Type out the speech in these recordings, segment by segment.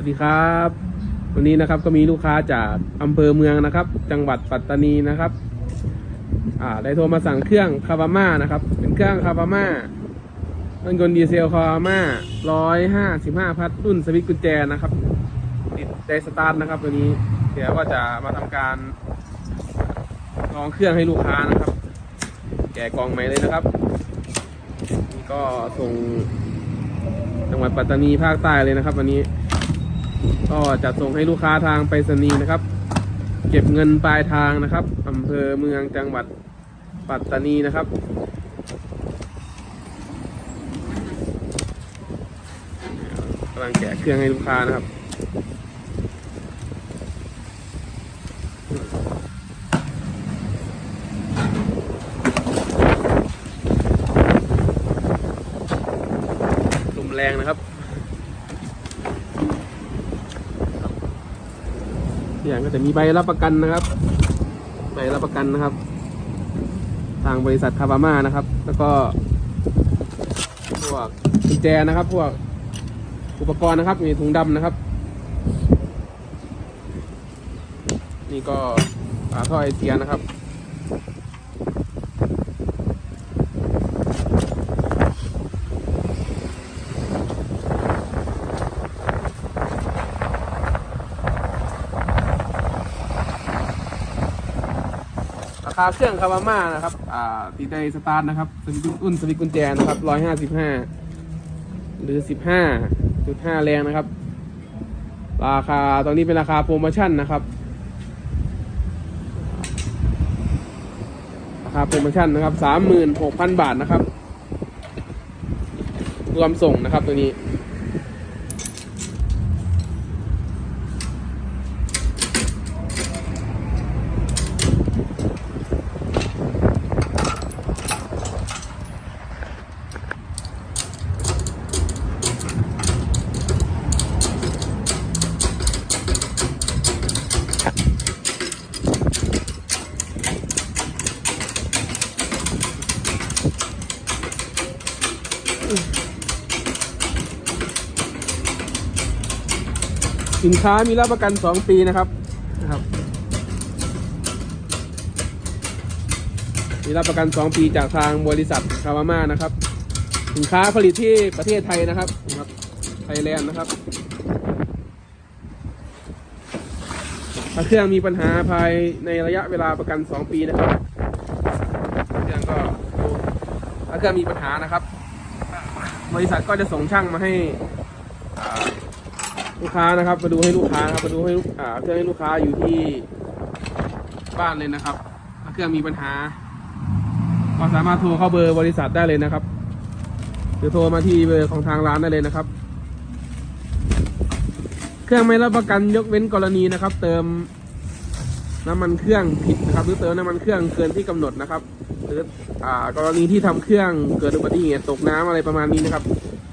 วัสดีครับ วันนี้นะครับก็มีลูกค้าจากอำเภอเมืองนะครับ จังหวัดปัตตานีนะครับอ่าได้โทรมาสั่งเครื่องคาวาม่านะครับ เป็นเครื่องคาวาม่าเครื่องยนต์ดีเซลคาวาม่าร้อยห้าสิบห้าพัดรุ่นสวิตช์กุญแจนะครับติดใจสตาร์ทนะครับวันนี้เดี๋ยวก็จะมาทำการลองเครื่องให้ลูกค้านะครับ แกะกล่องใหม่เลยนะครับนี่ก็ส่งจังหวัดปัตตานีภาคใต้เลยนะครับ วันนี้ ก็จะส่งให้ลูกค้าทางไปรษณีย์นะครับ เก็บเงินปลายทางนะครับอำเภอเมืองจังหวัดปัตตานีนะครับกำลังแกะเครื่องให้ลูกค้านะครับลมแรงนะครับ อย่าง ก็จะมีใบรับประกันนะครับ ใบรับประกันนะครับ ทางบริษัทคาบาม่านะครับ แล้วก็พวกกุญแจนะครับ พวกอุปกรณ์นะครับ มีถุงดำนะครับ นี่ก็ฝาท่อไอเสียนะครับาคาเครื่องคาวาม่านะครับ อ่าตีไดสตาร์ทนะครับสวิตอุ่นสวิตกุญแจนะครับร้อยห้าสิบห้าหรือสิบห้าจุดห้าแรงนะครับ ราคาตอนนี้เป็นราคาโปรโมชั่นนะครับ ราคาโปรโมชั่นนะครับสามหมื่นหกพันบาทนะครับ รวมส่งนะครับตัวนี้ สินค้ามีรับประกัน 2 ปีนะครับนะครับมีรับประกัน 2 ปีจากทางบริษัทคาวาม่านะครับ สินค้าผลิตที่ประเทศไทยนะครับนะครับไทยแลนด์นะครับ ถ้าเครื่องมีปัญหาภายในระยะเวลาประกัน 2 ปีนะครับ เครื่องก็ดูถ้าเครื่องมีปัญหานะครับ บริษัทก็จะส่งช่างมาให้อ่า ลูกค้านะครับ มาดูให้ลูกค้านะครับมาดูให้ลูกอ่าเครื่องให้ลูกค้าอยู่ที่บ้านเลยนะครับ ถ้าเครื่องมีปัญหา ก็สามารถโทรเข้าเบอร์บริษัทได้เลยนะครับ หรือโทรมาที่เบอร์ของทางร้านได้เลยนะครับ เครื่องไม่รับประกันยกเว้นกรณีนะครับ เติมน้ำมันเครื่องผิดนะครับ หรือเติมน้ำมันเครื่องเกินที่กำหนดนะครับ หรืออ่ากรณีที่ทำเครื่องเกิดอุบัติเหตุตกน้ำอะไรประมาณนี้นะครับ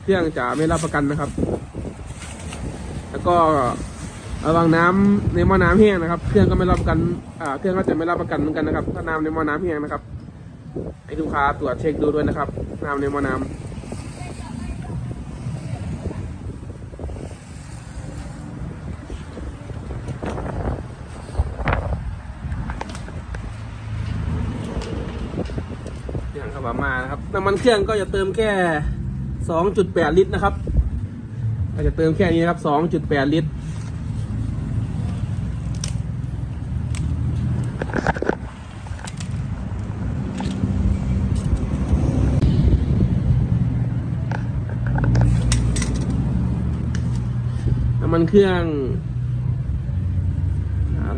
เครื่องจะไม่รับประกันนะครับ ก็ระวังน้ำในหม้อน้ำแห้งนะครับ เครื่องก็ไม่รับประกันอ่าเครื่องก็จะไม่รับประกันเหมือนกันนะครับ ถ้าน้ำในหม้อน้ำแห้งนะครับให้ลูกค้าตรวจเช็คดูด้วยนะครับ น้ำในหม้อน้ำอย่างขับมานะครับน้ำมันเครื่องก็จะเติมแค่ 2.8 ลิตรนะครับ เราจะเติมแค่นี้นะครับ 2.8 ลิตร น้ำมันเครื่อง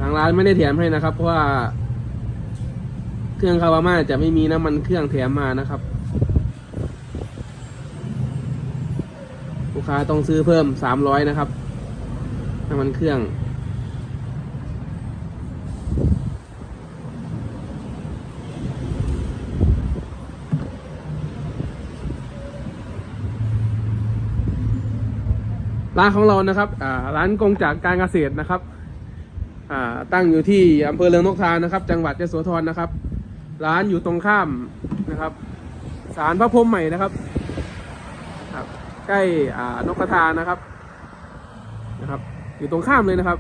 ทางร้านไม่ได้แถมให้นะครับ เพราะว่า เครื่องคาวาม่าจะไม่มีน้ำมันเครื่องแถมมานะครับ ลูก ค้าต้องซื้อเพิ่มสามร้อยนะครับน้ำมันเครื่องร้านของเรานะครับร้านกงจากการเกษตรนะครับตั้งอยู่ที่อำเภอเรืองนกทานะครับ จังหวัดยโสธรนะครับ ร้านอยู่ตรงข้ามนะครับศาลพระพรหมใหม่นะครับ ใกล้นกกระทานะครับนะครับ อยู่ตรงข้ามเลยนะครับ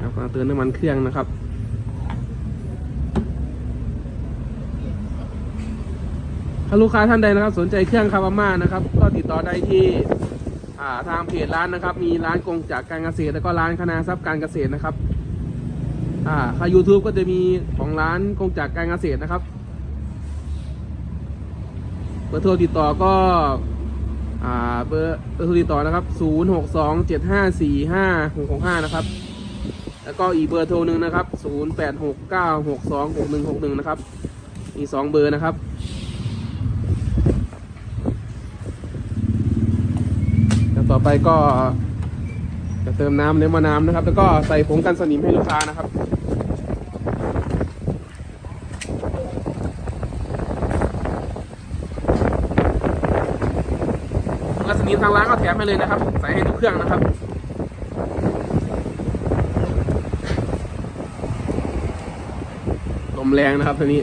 ครับกำลังเติมน้ำมันเครื่องนะครับถ้าลูกค้าท่านใดนะครับ สนใจเครื่องคาวาม่านะครับ ก็ติดต่อได้ที่ ทางเพจร้านนะครับ มีร้านกงจากการเกษตร แล้วก็ร้านคณาทรัพย์การเกษตรนะครับอ่าถ้า YouTube ก็จะมีของร้านกงจากการเกษตรนะครับเบอร์โทรติดต่อก็อ่าเบอร์เบอร์โทรติดต่อนะครับ 0 6 2 7 5 4 5 6 6 5 นะครับ แล้วก็อีกเบอร์โทรหนึ่งนะครับ 0 8 6 9 6 2 6 1 6 1 นะครับ มีสองเบอร์นะครับ แล้ว ต่อไปก็จะเติมน้ำในมะน้ำนะครับ แล้วก็ใส่ผงกันสนิมให้ลูกค้านะครับกันสนิมทางร้านก็แถมให้เลยนะครับ ใส่ให้ทุกเครื่องนะครับลมแรงนะครับทีนี้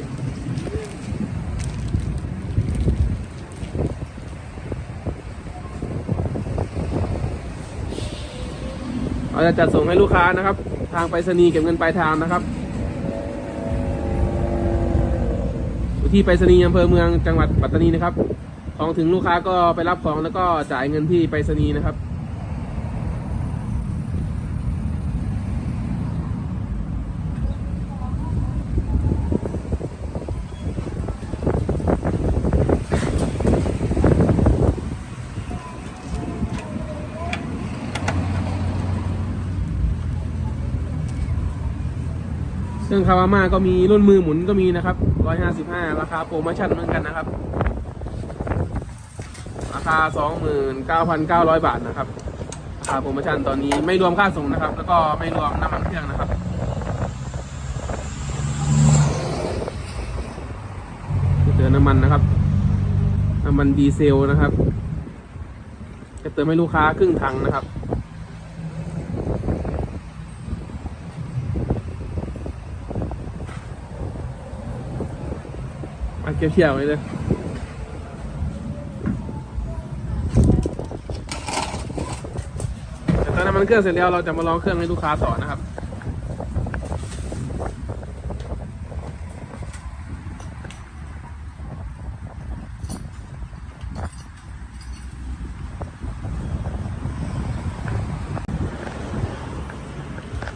เราจะจัดส่งให้ลูกค้านะครับ ทางไปรษณีย์เก็บเงินปลายทางนะครับที่ไปรษณีย์อำเภอเมืองจังหวัดปัตตานีนะครับ ของถึงลูกค้าก็ไปรับของแล้วก็จ่ายเงินที่ไปรษณีย์นะครับ ซึ่งคาวาม่าก็มีรุ่นมือหมุนก็มีนะครับ155 ราคาโปรโมชั่นเหมือนกันนะครับ ราคา 29,900 บาทนะครับราคาโปรโมชั่นตอนนี้ไม่รวมค่าส่งนะครับ แล้วก็ไม่รวมน้ำมันเครื่องนะครับเติมน้ำมันนะครับ น้ำมันดีเซลนะครับ จะเติมให้ลูกค้าครึ่งถังนะครับ มาเกี่ยวไว้เลยแต่ตอนน้ำมันเครื่องเสร็จแล้วเราจะมาลองเครื่องให้ลูกค้าต่อนะครับ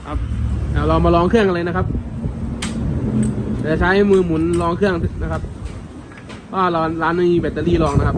ครับเดี๋ยวเรามาลองเครื่องกันเลยนะครับจะใช้มือหมุนรองเครื่องนะครับ เพราะว่าร้านร้านไม่มีแบตเตอรี่รองนะครับ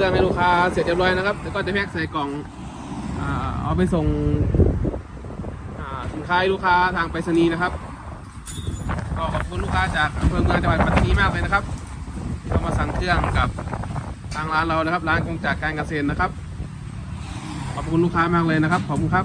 รื่องให้ลูกค้าเสร็จเรียบร้อยนะครับ แล้วก็จะแพ็คใส่กล่องเอาไปส่งสินค้าลูกค้าทางไปรษณีย์นะครับก็ขอบคุณลูกค้าจากอำเภอเมืองจังหวัดปัตตานีมากเลยนะครับที่เข้ามาสั่งเครื่องกับทางร้านเรานะครับ ร้านกงจากการเกษตรนะครับ ขอบคุณลูกค้ามากเลยนะครับ ขอบคุณครับ